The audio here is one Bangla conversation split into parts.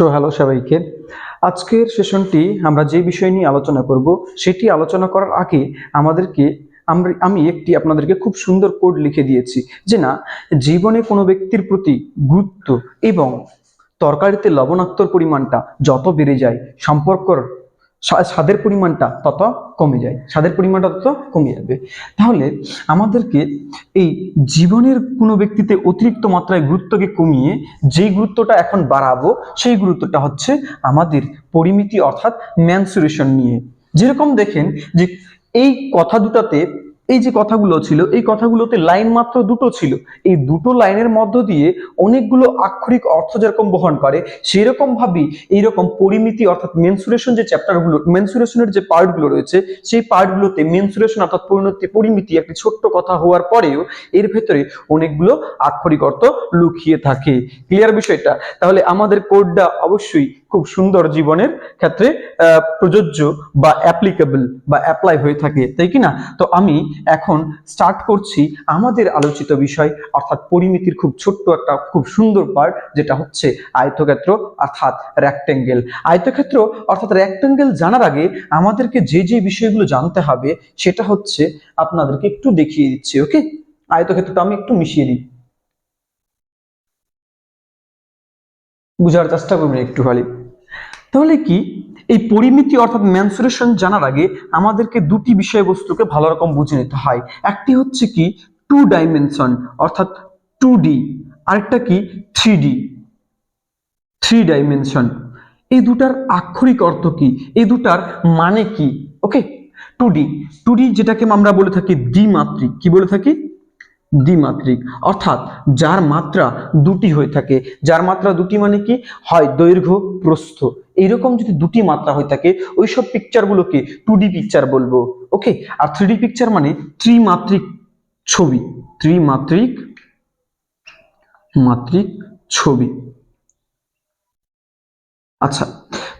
সো হ্যালো সবাইকে। আজকের সেশনটি আমরা যে বিষয় নিয়ে আলোচনা করব, সেটি আলোচনা করার আগে আমাদেরকে আমরা, আমি একটি আপনাদেরকে খুব সুন্দর কোড লিখে দিয়েছি যে না, জীবনে কোনো ব্যক্তির প্রতি গুরুত্ব এবং তরকারিতে লবণাক্তর পরিমাণটা যত বেড়ে যায়, সম্পর্কর স্বাদের পরিমাণটা তত কমে যায়, স্বাদের পরিমাণটা তত কমে যাবে। তাহলে আমাদেরকে এই জীবনের কোনো ব্যক্তিতে অতিরিক্ত মাত্রায় গুরুত্বকে কমিয়ে যেই গুরুত্বটা এখন বাড়াবো, সেই গুরুত্বটা হচ্ছে আমাদের পরিমিতি অর্থাৎ ম্যানসুরেশন নিয়ে। যেরকম দেখেন যে এই কথা দুটাতে এই যে কথাগুলো ছিল, এই কথাগুলোতে লাইন মাত্র দুটো ছিল। এই দুটো লাইনের মধ্য দিয়ে অনেকগুলো আক্ষরিক অর্থ যেরকম বহন করে সেই রকম ভাবেই এইরকম পরিমিতি অর্থাৎ মেনসুরেশন যে চ্যাপ্টারগুলো মেনসুরেশনের যে পার্টগুলো রয়েছে, সেই পার্টগুলোতে মেনসুরেশন অর্থাৎ পরিণতি, পরিমিতি একটি ছোট্ট কথা হওয়ার পরেও এর ভেতরে অনেকগুলো আক্ষরিক অর্থ লুকিয়ে থাকে। ক্লিয়ার বিষয়টা? তাহলে আমাদের কোডটা অবশ্যই খুব সুন্দর জীবনের ক্ষেত্রে প্রযোজ্য বা অ্যাপ্লিকেবল বা অ্যাপ্লাই হয়ে থাকে, তাই কি না? তো আমি এখন স্টার্ট করছি আমাদের আলোচিত বিষয়, অর্থাৎ পরিমিতির খুব ছোট্ট একটা, খুব সুন্দর পার্ট যেটা হচ্ছে আয়তক্ষেত্র, অর্থাৎ রেক্টেঙ্গেল আয়তক্ষেত্র, অর্থাৎ র্যাক্টেঙ্গেল জানার আগে আমাদেরকে যে যে বিষয়গুলো জানতে হবে, সেটা হচ্ছে আপনাদেরকে একটু দেখিয়ে দিচ্ছি, ওকে? আয়তক্ষেত্রটা আমি একটু মিশিয়ে দিই বুঝার চেষ্টা করবেন একটু খালি তাহলে কি? এই পরিমিতি অর্থাৎ ম্যানসুরেশন জানার আগে আমাদেরকে দুটি বিষয়বস্তুকে ভালো রকম বুঝে নিতে হয়। একটি হচ্ছে কি? টু ডাইমেনশন অর্থাৎ টু ডি আরেকটা কি? থ্রি ডি থ্রি ডাইমেনশন এই দুটার আক্ষরিক অর্থ কি? এই দুটার মানে কি? Okay two D two D যেটাকে আমরা বলে থাকি দ্বিমাত্রিক। কি বলে থাকি? দ্বিমাত্রিক। অর্থাৎ যার মাত্রা দুটি হয়ে থাকে, যার মাত্রা দুটি মানে কি? হয় দৈর্ঘ্য, প্রস্থ। এইরকম যদি দুটি মাত্রা হয়ে থাকে, ওইসব পিকচারগুলোকে টু ডি পিকচার বলব। ওকে আর থ্রি পিকচার মানে ত্রিমাত্রিক ছবি। ত্রিমাত্রিক মাত্রিক ছবি। আচ্ছা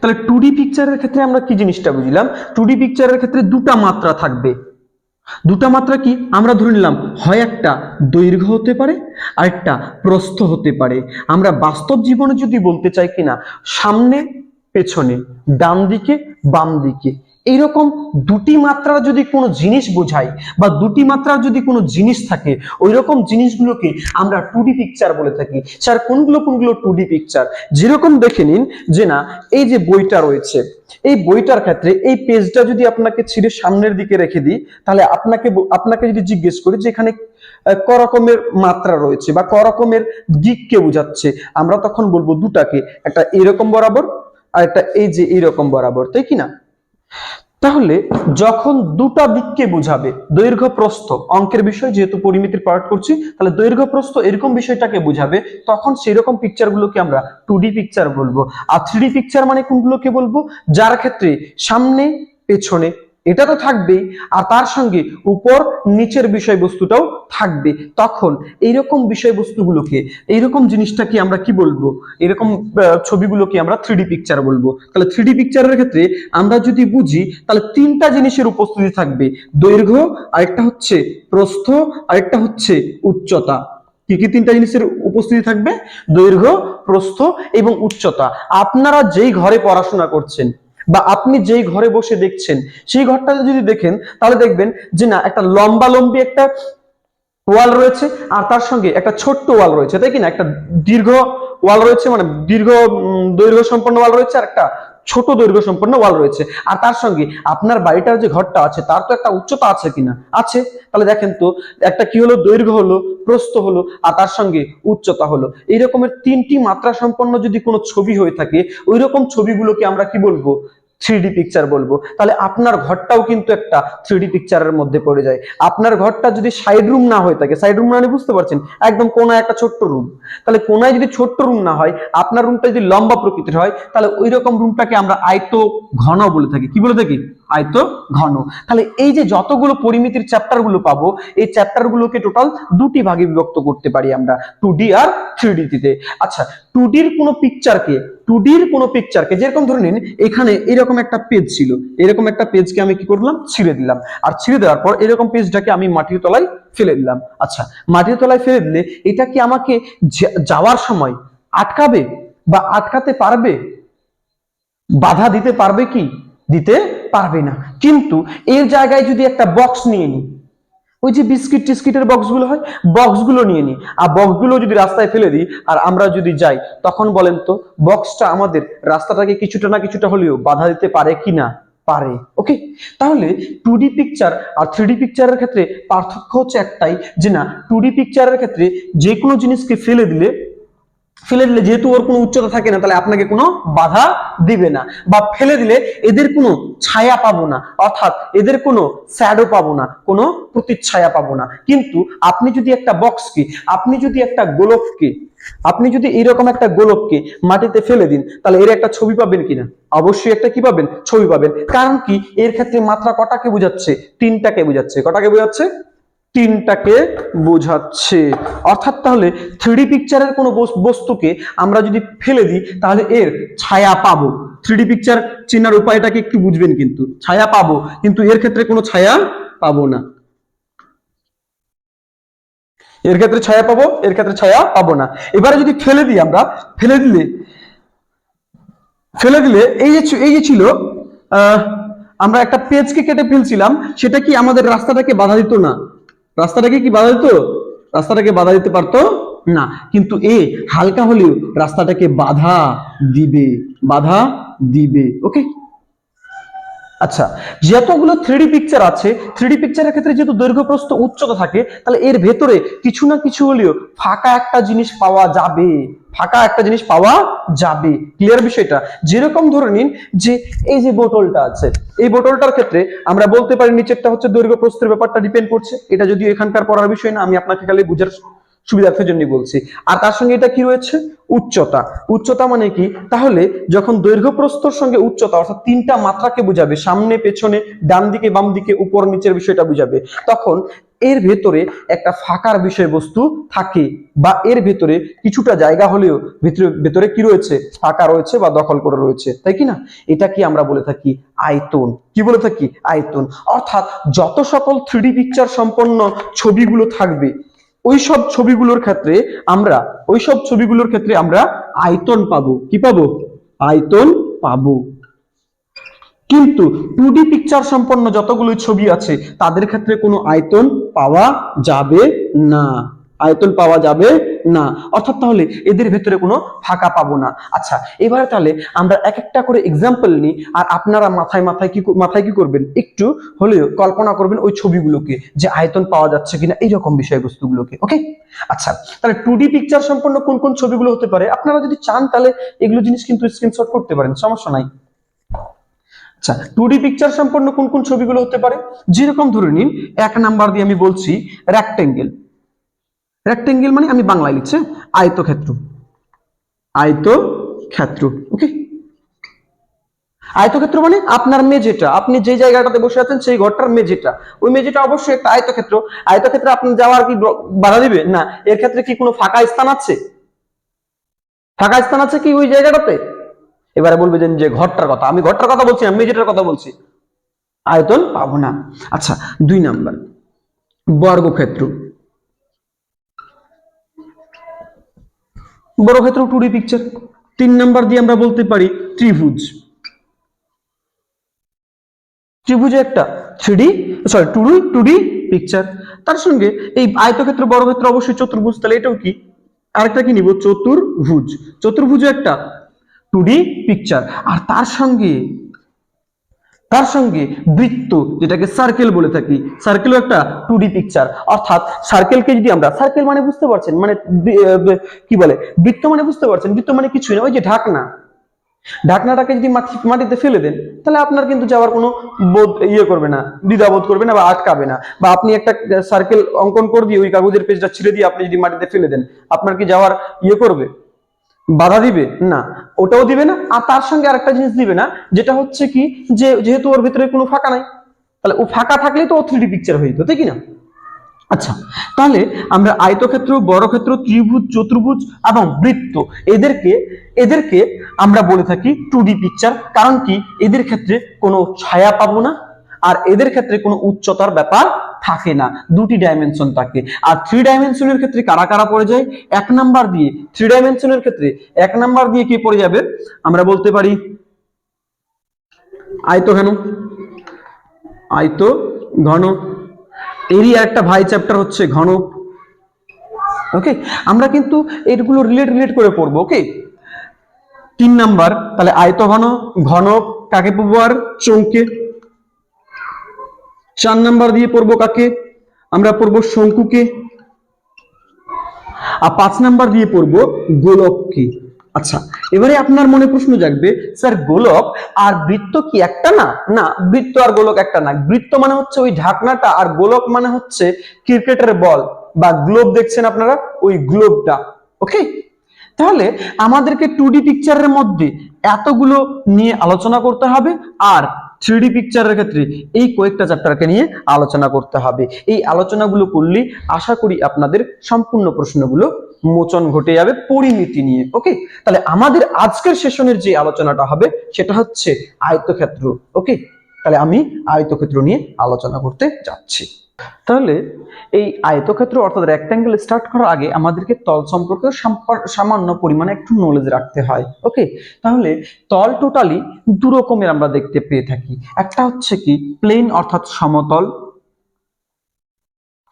তাহলে টু ডি পিকচারের ক্ষেত্রে আমরা কি জিনিসটা বুঝলাম? টু ডি পিকচারের ক্ষেত্রে দুটা মাত্রা থাকবে। দুটা মাত্রা কি? আমরা ধরে নিলাম, হয় একটা দৈর্ঘ্য হতে পারে, আর একটা প্রস্থ হতে পারে। আমরা বাস্তব জীবনে যদি বলতে চাই কিনা, সামনে, পেছনে ডান দিকে বাম দিকে এইরকম দুটি মাত্রা যদি কোনো জিনিস বোঝায় বা দুটি মাত্রার যদি কোনো জিনিস থাকে ওই রকম জিনিসগুলোকে আমরা টুডি পিকচার বলে থাকি। স্যার, কোনগুলো কোনগুলো টুডি পিকচার যেরকম দেখে নিন যে না, এই যে বইটা রয়েছে, এই বইটার ক্ষেত্রে এই পেজটা যদি আপনাকে ছিঁড়ে সামনের দিকে রেখে দিই, তাহলে আপনাকে আপনাকে যদি জিজ্ঞেস করি যে এখানে ক রকমের মাত্রা রয়েছে বা ক রকমের দিককে বোঝাচ্ছে, আমরা তখন বলব দুটাকে, একটা এরকম বরাবর আর একটা এই যে এইরকম বরাবর, তাই কি না? তাহলে যখন দুটা দিককে বোঝাবে, দৈর্ঘ্য প্রস্থ, অঙ্কের বিষয় যেহেতু পরিমিতির পার্ট করছি, তাহলে দৈর্ঘ্য প্রস্থ এরকম বিষয়টাকে বোঝাবে, তখন সেই রকম পিকচারগুলোকে আমরা টু পিকচার বলব। আর থ্রি পিকচার মানে কোনগুলোকে বলব? যার ক্ষেত্রে সামনে, পেছনে এটা তো থাকবেই। আর তার সঙ্গে উপর নিচের বিষয়বস্তুটাও থাকবে। তখন এইরকম বিষয়বস্তুগুলোকে, এইরকম জিনিসটাকে আমরা কি বলব? এরকম ছবিগুলোকে আমরা থ্রিডি পিকচার বলব। তাহলে থ্রিডি পিকচারের ক্ষেত্রে আমরা যদি বুঝি, তাহলে তিনটা জিনিসের উপস্থিতি থাকবে। দৈর্ঘ্য, আরেকটা হচ্ছে প্রস্থ, আরেকটা হচ্ছে উচ্চতা। কি কি তিনটা জিনিসের উপস্থিতি থাকবে? দৈর্ঘ্য, প্রস্থ এবং উচ্চতা। আপনারা যেই ঘরে পড়াশোনা করছেন বা আপনি যেই ঘরে বসে দেখছেন, সেই ঘরটাতে যদি দেখেন, তাহলে দেখবেন যে না, একটা লম্বা লম্বি একটা ওয়াল রয়েছে আর তার সঙ্গে একটা ছোট্ট ওয়াল রয়েছে, তাই কি না? একটা দীর্ঘ ওয়াল রয়েছে মানে দীর্ঘ দৈর্ঘ্য সম্পন্ন ওয়াল রয়েছে আর একটা ছোট দৈর্ঘ্য সম্পন্ন ওয়াল রয়েছে। আর তার সঙ্গে আপনার বাড়িটার যে ঘরটা আছে, তার তো একটা উচ্চতা আছে কিনা? আছে। তাহলে দেখেন তো, একটা কি হলো? দৈর্ঘ্য হলো, প্রস্থ হলো, আর তার সঙ্গে উচ্চতা হলো। এই রকমের তিনটি মাত্রা সম্পন্ন যদি কোনো ছবি হয়ে থাকে ওই রকম ছবিগুলোকে আমরা কি বলব? থ্রি ডি পিকচার বলব, তাহলে আপনার ঘরটাও কিন্তু একটা থ্রি পিকচারের মধ্যে পড়ে যায়। আপনার ঘরটা যদি সাইড রুম না হয়ে থাকে সাইড রুম মানে বুঝতে পারছেন, একদম কোনায় একটা ছোট্ট রুম তাহলে কোনায় যদি ছোট্ট রুম না হয়, আপনার রুমটা যদি লম্বা প্রকৃতির হয়, তাহলে ওই রকম রুমটাকে আমরা আয়ত ঘন বলে থাকি। কি বলে থাকি? আয়ত ঘন। তাহলে এই যে যতগুলো পরিমিতির চ্যাপ্টারগুলো পাবো, এই চ্যাপ্টার গুলোকে টোটাল দুটি ভাগে বিভক্ত করতে পারি আমরা টু ডি আর থ্রি ডিতে আচ্ছা টু ডির কোনো পিকচারকে টু ডির কোনো পিকচারকে যেরকম ধরে নিন, এখানে এরকম একটা পেজ ছিল। এরকম একটা পেজকে আমি কি করলাম? ছিঁড়ে দিলাম। আর ছিঁড়ে দেওয়ার পর এরকম পেজটাকে আমি মাটির তলায় ফেলে দিলাম। আচ্ছা মাটির তলায় ফেলে দিলে এটা কি আমাকে যাওয়ার সময় আটকাবে বা আটকাতে পারবে? বাধা দিতে পারবে কি? দিতে পারবে না। কিন্তু এর জায়গায় যদি একটা বক্স নিয়ে নিই ওই যে বিস্কিট টিস্কিটের বক্সগুলো হয় বক্সগুলো নিয়ে নিই আর বক্সগুলো যদি রাস্তায় ফেলে দিই, আর আমরা যদি যাই, তখন বলেন তো বক্সটা আমাদের রাস্তাটাকে কিছুটা না কিছুটা হলেও বাধা দিতে পারে কি না? পারে। ওকে তাহলে টু ডি পিকচার আর থ্রি পিকচারের ক্ষেত্রে পার্থক্য হচ্ছে একটাই, যে না টু ডি পিকচারের ক্ষেত্রে যে কোনো জিনিসকে ফেলে দিলে ফেলে দিলে, যেহেতু ওর কোনো উচ্চতা থাকে না, তাহলে আপনাকে কোনো বাধা দিবে না। বা ফেলে দিলে এদের কোনো ছায়া পাবো না, অর্থাৎ এদের কোনো শ্যাডো পাবো না, কোনো প্রতিচ্ছায়া পাবো না। কিন্তু আপনি যদি একটা বক্সকে আপনি যদি একটা গোলককে আপনি যদি এরকম একটা গোলককে মাটিতে ফেলে দিন, তাহলে এর একটা ছবি পাবেন কিনা? অবশ্যই একটা কি পাবেন? ছবি পাবেন। কারণ কি? এর ক্ষেত্রে মাত্রা কটাকে বোঝাচ্ছে? তিনটাকে বোঝাচ্ছে। কটাকে বোঝাচ্ছে? তিনটাকে বোঝাচ্ছে। অর্থাৎ তাহলে থ্রিডি পিকচারের কোনো বস- বস্তুকে আমরা যদি ফেলে দিই, তাহলে এর ছায়া পাবো। থ্রিডি পিকচার চেনার উপায়টাকে একটু বুঝবেন কিন্তু। ছায়া পাবো, কিন্তু এর ক্ষেত্রে কোনো ছায়া পাবো না। এর ক্ষেত্রে ছায়া পাবো, এর ক্ষেত্রে ছায়া পাবো না। এবারে যদি ফেলে দিই আমরা, ফেলে দিলে ফেলে দিলে এই যে এই যে ছিল আমরা একটা পেজকে কেটে ফেলছিলাম, সেটা কি আমাদের রাস্তাটাকে বাধা দিত না? রাস্তাটাকে কি বাধা দিত? রাস্তাটাকে বাধা দিতে পারতো? না, কিন্তু এ হালকা হলেও রাস্তাটাকে বাধা দিবে বাধা দিবে ওকে আচ্ছা যতগুলো থ্রিডি পিকচার আছে থ্রিডি পিকচারের ক্ষেত্রে যেহেতু দৈর্ঘ্য প্রস্থ উচ্চতা থাকে, তাহলে এর ভেতরে কিছু না কিছু হলেও ফাঁকা একটা জিনিস পাওয়া যাবে। ফাঁকা একটা জিনিস পাওয়া যাবে। ক্লিয়ার বিষয়টা? যেরকম ধরে নিন যে এই যে বোতলটা আছে, এই বোতলটার ক্ষেত্রে আমরা বলতে পারি নিচেরটা হচ্ছে দৈর্ঘ্য প্রস্থের ব্যাপারটা ডিপেন্ড করছে। এটা যদিও এখানকার পড়ার বিষয় না, আমি আপনাকে খালি বুঝার সুবিধার্থের জন্য বলছি। আর তার সঙ্গে এটা কি রয়েছে? উচ্চতা। উচ্চতা মানে কি? তাহলে যখন দৈর্ঘ্য প্রস্তর সঙ্গে উচ্চতা, অর্থাৎ তিনটা মাত্রাকে বুঝাবে, সামনে, পেছনে, ডান দিকে, বাম দিকে, উপর, নিচের বিষয়টা বুঝাবে, তখন এর ভেতরে একটা ফাঁকার বিষয়বস্তু থাকে বা এর ভেতরে কিছুটা জায়গা হলেও ভেতরে ভেতরে কি রয়েছে? ফাঁকা রয়েছে বা দখল করে রয়েছে। তাই কি না? এটা কি আমরা বলে থাকি আয়তন। কি বলে থাকি? আয়তন। অর্থাৎ যত সকল থ্রিডি পিকচার সম্পন্ন ছবিগুলো থাকবে ওই সব ছবিগুলোর ক্ষেত্রে আমরা ওই সব ছবিগুলোর ক্ষেত্রে আমরা আয়তন পাবো। কি পাবো? আয়তন পাবো। কিন্তু টু ডি পিকচার সম্পন্ন যতগুলো ছবি আছে, তাদের ক্ষেত্রে কোনো আয়তন পাওয়া যাবে না। আয়তন পাওয়া যাবে না। অর্থাৎ তাহলে এদের ভেতরে কোনো ফাঁকা পাবো না। আচ্ছা এবারে তাহলে আমরা এক একটা করে এক্সাম্পল নিই, আর আপনারা মাথায় মাথায় কি মাথায় কি করবেন? একটু হলেও কল্পনা করবেন ওই ছবিগুলোকে যে আয়তন পাওয়া যাচ্ছে কিনা এইরকম বিষয়বস্তুগুলোকে ওকে আচ্ছা তাহলে টু ডি পিকচার সম্পন্ন কোন কোন ছবিগুলো হতে পারে? আপনারা যদি চান তাহলে এগুলো জিনিস কিন্তু স্ক্রিনশট করতে পারেন, সমস্যা নাই। আচ্ছা টু ডি পিকচার সম্পন্ন কোন কোন ছবিগুলো হতে পারে? যেরকম ধরে নিন, এক নাম্বার দিয়ে আমি বলছি রেক্টেঙ্গেল রেক্টেঙ্গেল মানে আমি বাংলায় লিখছি আয়তক্ষেত্র। আয়তক্ষেত্র ওকে আয়তক্ষেত্র মানে আপনার মেঝেটা, আপনি যে জায়গাটাতে বসে আছেন সেই ঘরটার মেঝেটা। ওই মেঝেটা অবশ্যই একটা আয়তক্ষেত্র। আয়তক্ষেত্রে আপনি যাওয়ার কি বাধা দিবে? না, এর ক্ষেত্রে কি কোনো ফাঁকা স্থান আছে? ফাঁকা স্থান আছে কি ওই জায়গাটাতে? এবারে বলবে যে ঘরটার কথা। আমি ঘরটার কথা বলছি না মেঝেটার কথা বলছি। আয়তন পাবো না। আচ্ছা দুই নাম্বার, বর্গক্ষেত্র। বর্গক্ষেত্র টু পিকচার তিন নাম্বার দিয়ে আমরা বলতে পারি ত্রিভুজ। ত্রিভুজ একটা three sorry two D two D picture তার সঙ্গে এই আয়তক্ষেত্র বর্গক্ষেত্র অবশ্যই চতুর্ভুজ। তাহলে এটাও কি? আরেকটা কি নিব? চতুর্ভুজ। চতুর্ভুজ একটা টু ডি পিকচার আর তার সঙ্গে তার সঙ্গে বৃত্ত, যেটাকে সার্কেল বলে থাকি। সার্কেলও একটা টু ডি পিকচার অর্থাৎ সার্কেলকে যদি আমরা সার্কেল মানে বুঝতে পারছেন? মানে কি বলে? বৃত্ত মানে বুঝতে পারছেন? বৃত্ত মানে কিছুই না। ওই যে ঢাকনা। ঢাকনাটাকে যদি মাটি- মাটিতে ফেলে দেন, তাহলে আপনার কিন্তু যাওয়ার কোনো বোধ ইয়ে করবে না, দ্বিধাবোধ করবে না বা আটকাবে না। বা আপনি একটা সার্কেল অঙ্কন করে দিয়ে ওই কাগজের পেজটা ছিঁড়ে দিয়ে আপনি যদি মাটিতে ফেলে দেন, আপনার কি যাওয়ার ইয়ে করবে? বাধা দিবে? না। ওটাও দিবে না, আর তার সঙ্গে আরেকটা জিনিস দিবে না, যেটা হচ্ছে কি যে যেহেতু ওর ভিতরে কোনো ফাঁকা নাই, তাহলে ও ফাঁকা থাকলেই তো ও থ্রি পিকচার হইতো তাই কি না? আচ্ছা তাহলে আমরা আয়তক্ষেত্র বর্গক্ষেত্র ত্রিভুজ, চতুর্ভুজ এবং বৃত্ত, এদেরকে এদেরকে আমরা বলে থাকি টু পিকচার কারণ কি? এদের ক্ষেত্রে কোনো ছায়া পাবো না, আর এদের ক্ষেত্রে কোনো উচ্চতার ব্যাপার থাকে না, দুটি ডাইমেনশন থাকে। আর থ্রি ডাইমেনশনের ক্ষেত্রে কারা কারা পড়ে যায়? এক নাম্বার দিয়ে। থ্রি ডাইমেনশনের ক্ষেত্রে এক নাম্বার দিয়ে কি পড়ে যাবে? আমরা বলতে পারি, আয়তো ঘন আয়তো ঘন। এরই একটা ভাই চ্যাপ্টার হচ্ছে ঘন। ওকে আমরা কিন্তু এগুলো রিলেট রিলেট করে পড়ব ওকে তিন নাম্বার তাহলে আয়ত ঘন ঘন কাকে পড়ব আর? চৌকে। চার নাম্বার দিয়ে পড়ব কাকে? আমরা পড়ব শঙ্কুকে। আর পাঁচ নাম্বার দিয়ে পড়ব গোলককে। আচ্ছা এবারে আপনার মনে প্রশ্ন জাগবে, স্যার গোলক আর বৃত্ত কি একটা না? না, বৃত্ত আর গোলক একটা না। বৃত্ত মানে হচ্ছে ওই ঢাকনাটা আর গোলক মানে হচ্ছে ক্রিকেটের বল বা গ্লোব দেখছেন আপনারা? ওই গ্লোবটা, ওকে? তাহলে আমাদেরকে টু পিকচারের মধ্যে এতগুলো নিয়ে আলোচনা করতে হবে আর থ্রি ডি পিকচারের ক্ষেত্রে এই কয়েকটা চ্যাপ্টারকে নিয়ে আলোচনা করতে হবে। এই আলোচনাগুলো করলে আশা করি আপনাদের সম্পূর্ণ প্রশ্নগুলো মোচন ঘটে যাবে, পরিমিতি নিয়ে ওকে তাহলে আমাদের আজকের সেশনের যে আলোচনাটা হবে, সেটা হচ্ছে আয়তক্ষেত্র ওকে তাহলে আমি আয়তক্ষেত্র নিয়ে আলোচনা করতে যাচ্ছি। তাহলে এই আয়তক্ষেত্র অর্থাৎ রেক্ট্যাঙ্গেল স্টার্ট করার আগে আমাদেরকে তল সম্পর্কে সামান্য পরিমাণে একটু নলেজ রাখতে হয় ওকে তাহলে তল টোটালি দু রকমের আমরা দেখতে পেয়ে থাকি। একটা হচ্ছে কি প্লেন অর্থাৎ সমতল।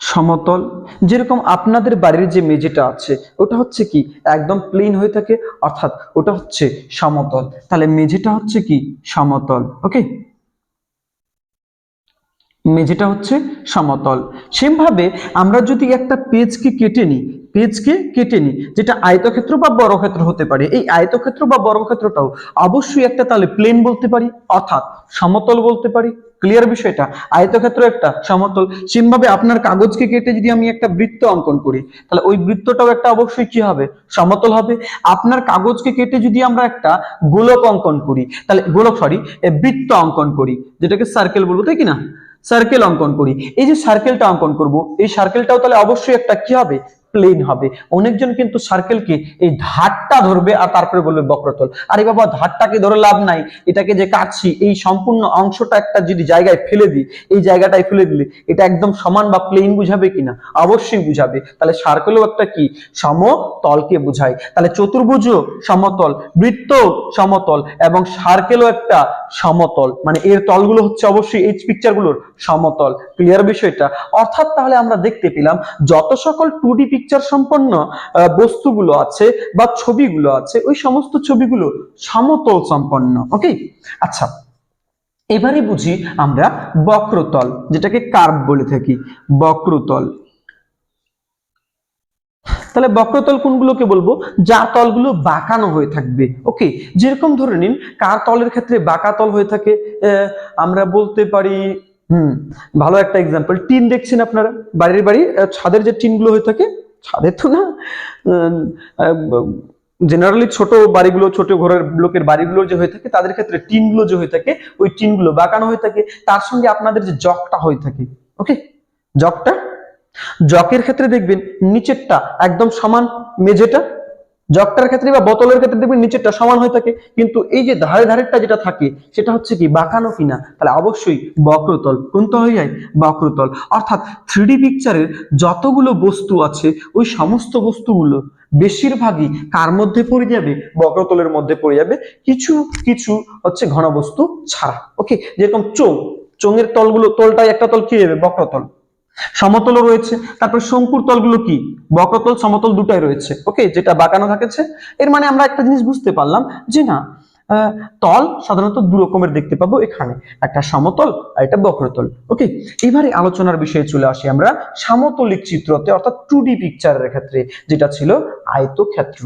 সমতল, যেরকম আপনাদের বাড়ির যে মেঝেটা আছে, ওটা হচ্ছে কি, একদম প্লেন হয়ে থাকে, অর্থাৎ ওটা হচ্ছে সমতল। তাহলে মেঝেটা হচ্ছে কি, সমতল ওকে মেঝেটা হচ্ছে সমতল। সেম ভাবে আমরা যদি একটা পেজকে কেটে নিই, পেজকে কেটে নিই, যেটা আয়তক্ষেত্র বা বর্গক্ষেত্র হতে পারে, এই আয়তক্ষেত্র বা বর্গক্ষেত্রটাও অবশ্যই একটা তাহলে প্লেন বলতে পারি, অর্থাৎ সমতল বলতে পারি। ক্লিয়ার বিষয়টা আয়তক্ষেত্র একটা, সমতল। সেম ভাবে আপনার কাগজকে কেটে যদি আমি একটা বৃত্ত অঙ্কন করি, তাহলে ওই বৃত্তটাও একটা অবশ্যই কি হবে? সমতল হবে। আপনার কাগজকে কেটে যদি আমরা একটা গোলক অঙ্কন করি, তাহলে গোলক সরি বৃত্ত অঙ্কন করি, যেটাকে সার্কেল বলব, তাই কি না? সার্কেল অঙ্কন করি। এই যে সার্কেলটা অঙ্কন করব, এই সার্কেলটাও তাহলে অবশ্যই একটা কি হবে? প্লেন হবে। অনেকজন কিন্তু সার্কেলকে এই ধারটা ধরবে আর তারপরে বলবে বক্রতল। আরে বাবা ধারটাকে ধরে লাভ নাই? এটাকে যে কাটছি, এই সম্পূর্ণ অংশটা একটা যদি জায়গায় ফেলে দিই, এই জায়গাটায় ফেলে দিলে এটা একদম সমান বা প্লেন বুঝাবে কিনা? অবশ্যই বুঝাবে। তাহলে সার্কেলও একটা কি? সমতলকে বোঝায়। তাহলে চতুর্ভুজ সমতল, বৃত্ত সমতল, এবং সার্কেলও একটা সমতল। মানে এর তলগুলো হচ্ছে অবশ্যই এই পিকচারগুলোর সমতল। ক্লিয়ার বিষয়টা? অর্থাৎ তাহলে আমরা দেখতে পেলাম, যত সকল টু ডি পিকচার সম্পন্ন বস্তুগুলো আছে বা ছবিগুলো আছে, ওই সমস্ত ছবিগুলো সমতল সম্পন্ন ওকে আচ্ছা এবারে বুঝি আমরা বক্রতল, যেটাকে কার্ভ বলে থাকি, বক্রতল। তাহলে বক্রতল কোনগুলোকে বলব? যার তলগুলো বাঁকানো হয়ে থাকবে ওকে যেরকম ধরে নিন, কার তলের ক্ষেত্রে বাঁকা তল হয়ে থাকে আমরা বলতে পারি, হুম, ভালো একটা এক্সাম্পল টিন দেখছেন আপনারা? বাড়ির বাড়ি ছাদের যে টিনগুলো হয়ে থাকে ছাদের তো না জেনারেলি ছোট বাড়িগুলো, ছোট ঘরের লোকের বাড়িগুলো যে হয়ে থাকে, তাদের ক্ষেত্রে টিনগুলো যে হয়ে থাকে, ওই টিনগুলো বাঁকানো হয়ে থাকে। তার সঙ্গে আপনাদের যে জকটা হয়ে থাকে ওকে জকটা জকের ক্ষেত্রে দেখবেন নিচেরটা একদম সমান মেঝেটা জগটার ক্ষেত্রে বা বোতলের ক্ষেত্রে দেখবেন নিচেরটা সমান হয়ে থাকে, কিন্তু এই যে ধারে ধারেরটা যেটা থাকে, সেটা হচ্ছে কি বাঁকানো কিনা? তাহলে অবশ্যই বক্রতল কোনটা হয়ে যায় বক্রতল। অর্থাৎ থ্রিডি পিকচারের যতগুলো বস্তু আছে, ওই সমস্ত বস্তুগুলো বেশিরভাগই কার মধ্যে পড়ে যাবে? বক্রতলের মধ্যে পড়ে যাবে। কিছু কিছু হচ্ছে ঘনবস্তু ছাড়া। ওকে যেরকম চোং চোঙের তলগুলো তলটাই একটা তল কি যাবে? বক্রতল। সমতলও রয়েছে, তারপর শঙ্কুর তলগুলো কি? বক্রতল, সমতল দুটাই রয়েছে। ওকে যেটা বাঁকানো থাকেছে। এর মানে আমরা একটা জিনিস বুঝতে পারলাম যে না তল সাধারণত দু রকমের দেখতে পাবো এখানে। একটা সমতল আর একটা বক্রতল। ওকে এবারে আলোচনার বিষয়ে চলে আসি আমরা। সমতলিক চিত্রতে, অর্থাৎ টু ডি পিকচারের ক্ষেত্রে, যেটা ছিল আয়তক্ষেত্র।